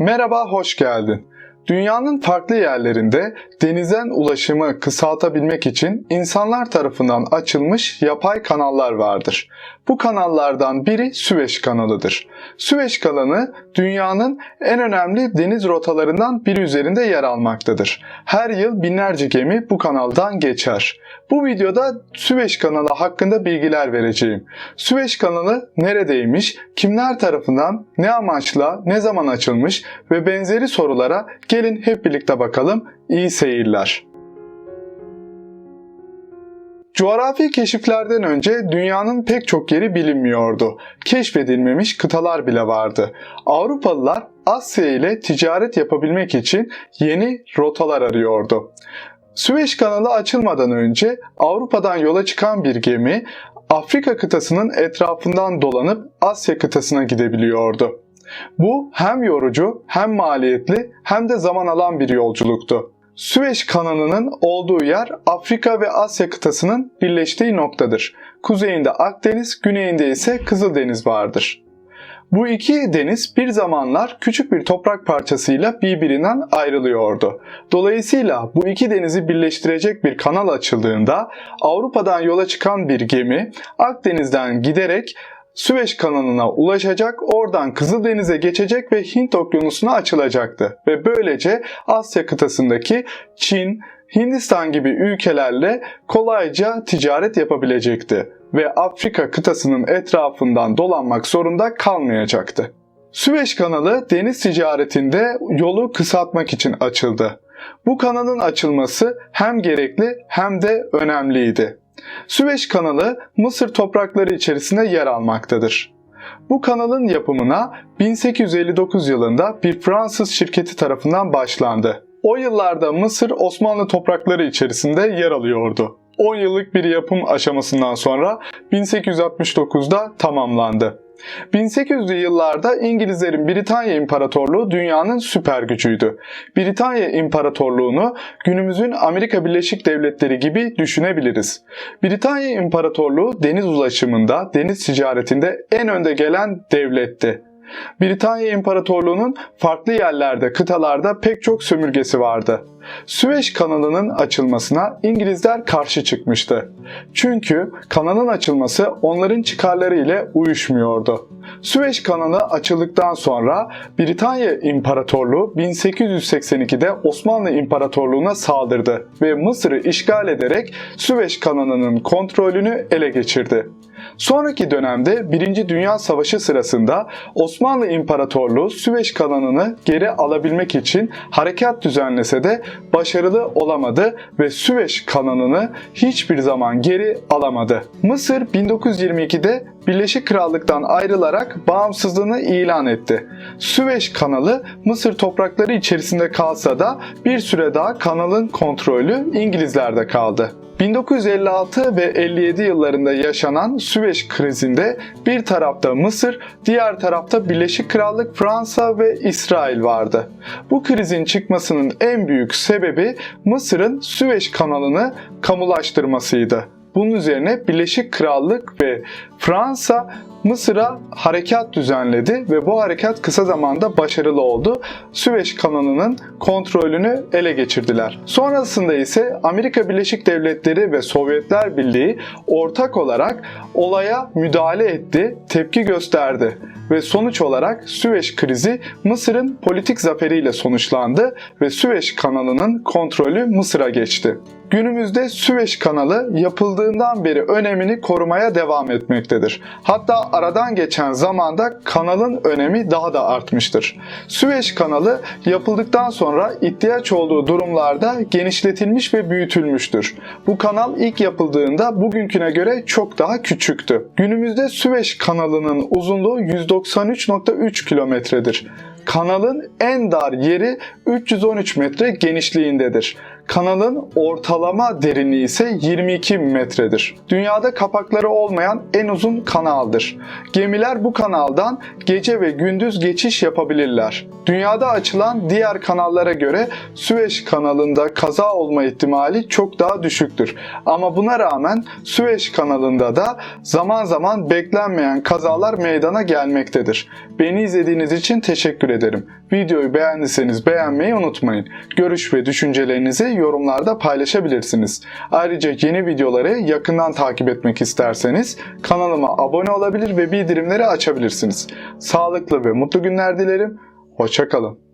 Merhaba, hoş geldin. Dünyanın farklı yerlerinde denizden ulaşımı kısaltabilmek için insanlar tarafından açılmış yapay kanallar vardır. Bu kanallardan biri Süveyş kanalıdır. Süveyş kanalı dünyanın en önemli deniz rotalarından biri üzerinde yer almaktadır. Her yıl binlerce gemi bu kanaldan geçer. Bu videoda Süveyş kanalı hakkında bilgiler vereceğim. Süveyş kanalı neredeymiş, kimler tarafından, ne amaçla, ne zaman açılmış ve benzeri sorulara gelin hep birlikte bakalım. İyi seyirler. Coğrafi keşiflerden önce dünyanın pek çok yeri bilinmiyordu. Keşfedilmemiş kıtalar bile vardı. Avrupalılar Asya ile ticaret yapabilmek için yeni rotalar arıyordu. Süveyş kanalı açılmadan önce Avrupa'dan yola çıkan bir gemi Afrika kıtasının etrafından dolanıp Asya kıtasına gidebiliyordu. Bu hem yorucu hem maliyetli hem de zaman alan bir yolculuktu. Süveyş kanalının olduğu yer Afrika ve Asya kıtasının birleştiği noktadır. Kuzeyinde Akdeniz, güneyinde ise Kızıldeniz vardır. Bu iki deniz bir zamanlar küçük bir toprak parçasıyla birbirinden ayrılıyordu. Dolayısıyla bu iki denizi birleştirecek bir kanal açıldığında Avrupa'dan yola çıkan bir gemi Akdeniz'den giderek Süveyş kanalına ulaşacak, oradan Kızıldeniz'e geçecek ve Hint okyanusuna açılacaktı. Ve böylece Asya kıtasındaki Çin, Hindistan gibi ülkelerle kolayca ticaret yapabilecekti ve Afrika kıtasının etrafından dolanmak zorunda kalmayacaktı. Süveyş kanalı deniz ticaretinde yolu kısaltmak için açıldı. Bu kanalın açılması hem gerekli hem de önemliydi. Süveyş kanalı Mısır toprakları içerisinde yer almaktadır. Bu kanalın yapımına 1859 yılında bir Fransız şirketi tarafından başlandı. O yıllarda Mısır Osmanlı toprakları içerisinde yer alıyordu. 10 yıllık bir yapım aşamasından sonra 1869'da tamamlandı. 1800'lü yıllarda İngilizlerin Britanya İmparatorluğu dünyanın süper gücüydü. Britanya İmparatorluğunu günümüzün Amerika Birleşik Devletleri gibi düşünebiliriz. Britanya İmparatorluğu deniz ulaşımında, deniz ticaretinde en önde gelen devletti. Britanya İmparatorluğu'nun farklı yerlerde, kıtalarda pek çok sömürgesi vardı. Süveyş kanalının açılmasına İngilizler karşı çıkmıştı. Çünkü kanalın açılması onların çıkarları ile uyuşmuyordu. Süveyş kanalı açıldıktan sonra Britanya İmparatorluğu 1882'de Osmanlı İmparatorluğu'na saldırdı ve Mısır'ı işgal ederek Süveyş kanalının kontrolünü ele geçirdi. Sonraki dönemde 1. Dünya Savaşı sırasında Osmanlı İmparatorluğu Süveyş kanalını geri alabilmek için harekat düzenlese de başarılı olamadı ve Süveyş kanalını hiçbir zaman geri alamadı. Mısır 1922'de Birleşik Krallık'tan ayrılarak bağımsızlığını ilan etti. Süveyş kanalı Mısır toprakları içerisinde kalsa da bir süre daha kanalın kontrolü İngilizlerde kaldı. 1956 ve 57 yıllarında yaşanan Süveyş krizinde bir tarafta Mısır, diğer tarafta Birleşik Krallık, Fransa ve İsrail vardı. Bu krizin çıkmasının en büyük sebebi Mısır'ın Süveyş kanalını kamulaştırmasıydı. Bunun üzerine Birleşik Krallık ve Fransa Mısır'a harekat düzenledi ve bu harekat kısa zamanda başarılı oldu. Süveyş kanalının kontrolünü ele geçirdiler. Sonrasında ise Amerika Birleşik Devletleri ve Sovyetler Birliği ortak olarak olaya müdahale etti, tepki gösterdi ve sonuç olarak Süveyş krizi Mısır'ın politik zaferiyle sonuçlandı ve Süveyş kanalının kontrolü Mısır'a geçti. Günümüzde Süveyş kanalı yapıldığından beri önemini korumaya devam etmektedir. Hatta aradan geçen zamanda kanalın önemi daha da artmıştır. Süveyş kanalı yapıldıktan sonra ihtiyaç olduğu durumlarda genişletilmiş ve büyütülmüştür. Bu kanal ilk yapıldığında bugünküne göre çok daha küçüktü. Günümüzde Süveyş kanalının uzunluğu 193.3 kilometredir. Kanalın en dar yeri 313 metre genişliğindedir. Kanalın ortalama derinliği ise 22 metredir. Dünyada kapakları olmayan en uzun kanaldır. Gemiler bu kanaldan gece ve gündüz geçiş yapabilirler. Dünyada açılan diğer kanallara göre Süveyş kanalında kaza olma ihtimali çok daha düşüktür. Ama buna rağmen Süveyş kanalında da zaman zaman beklenmeyen kazalar meydana gelmektedir. Beni izlediğiniz için teşekkür ederim. Videoyu beğendiyseniz beğenmeyi unutmayın. Görüş ve düşüncelerinizi yorumlarda paylaşabilirsiniz. Ayrıca yeni videoları yakından takip etmek isterseniz kanalıma abone olabilir ve bildirimleri açabilirsiniz. Sağlıklı ve mutlu günler dilerim. Hoşçakalın.